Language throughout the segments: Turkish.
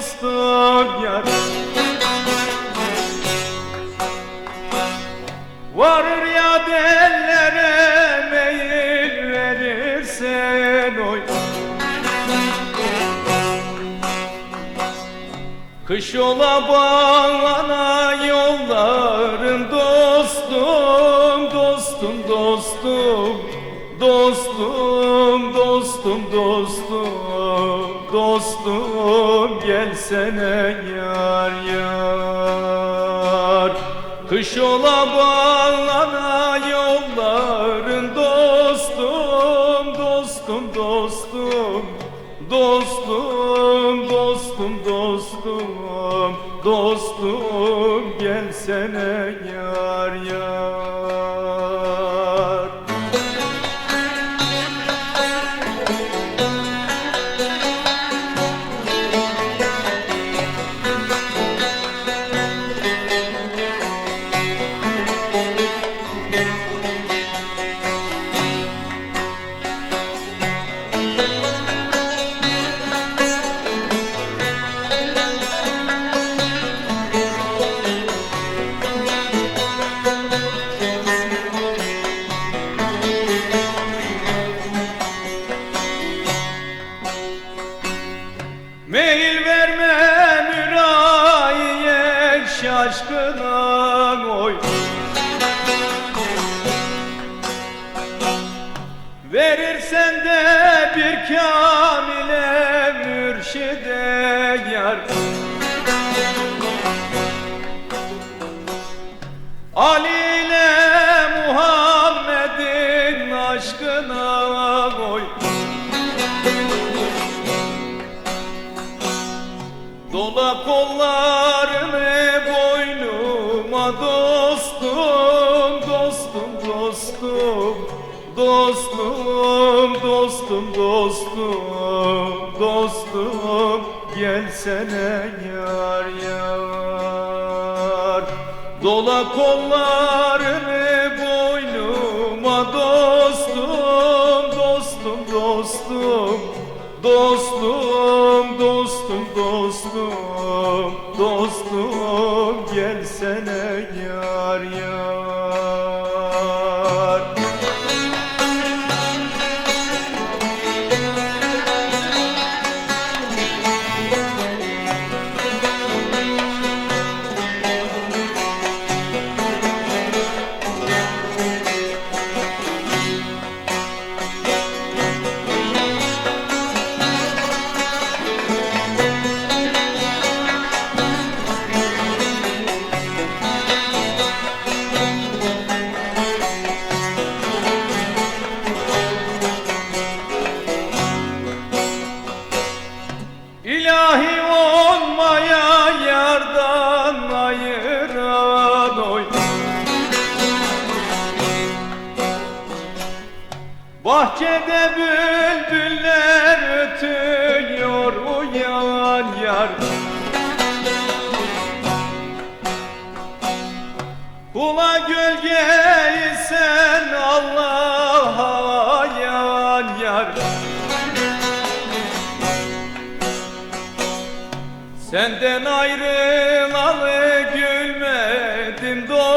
dostum Varır ya dellere meyil verirsen oy. Kış ola bağlana yolların dostum, dostum, dostum, dostum, dostum, gelsene yar yar. Kış ola bağlana yolların dostum, dostum, dostum, Dostum, dostum, dostum, dostum gelsene yar yar. Meyil verme mürayiye şaşkına oy. Verirsen de bir kamile mürşide yar. Ali Dola kollarını boynuma dostum, dostum, dostum, dostum, dostum, dostum, dostum, gelsene yar yar. Dola kollarını dostum, Bahçede bülbüller ötüyor uyan yar. Kula gölgeyi sen Allah'a yan yar. Senden ayrılalı gülmedim dostum,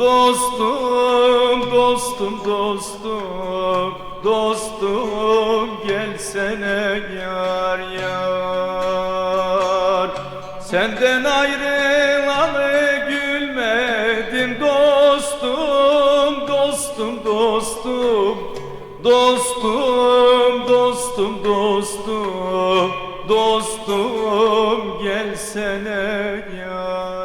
dostum, dostum, dostum, dostum, gelsene yar yar. Senden ayrılalı gülmedim dostum, dostum, dostum, Dostum, dostum, dostum, dostum gelsene ya.